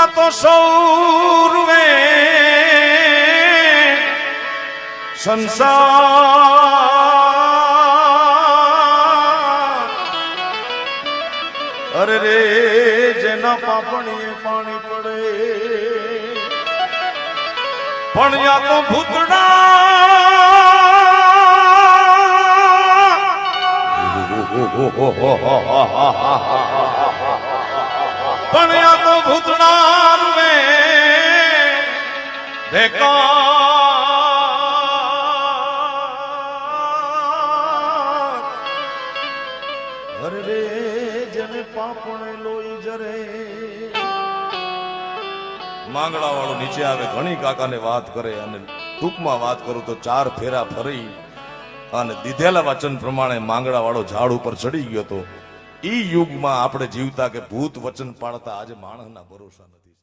પણ્યા તો સૌરવે સંસાર અરે રે જેના પાપણીએ પાણી પડે પણ્યા તો ભૂતડા પણ્યા તો ભૂતડા રૂવે બેકાર અરે રે, જને પાપણે લોહી જરે. માંગડા વાળો નીચે આવે, ઘણી કાકાને વાત કરે અને ટૂંકમાં વાત કરું તો ચાર ફેરા ફરી અને દીધેલા વચન પ્રમાણે માંગડા વાળો ઝાડ ઉપર ચડી ગયો તો ઈ યુગમાં આપણે જીવતા કે ભૂત વચન પાડતા આજે માણસના ભરોસા નથી.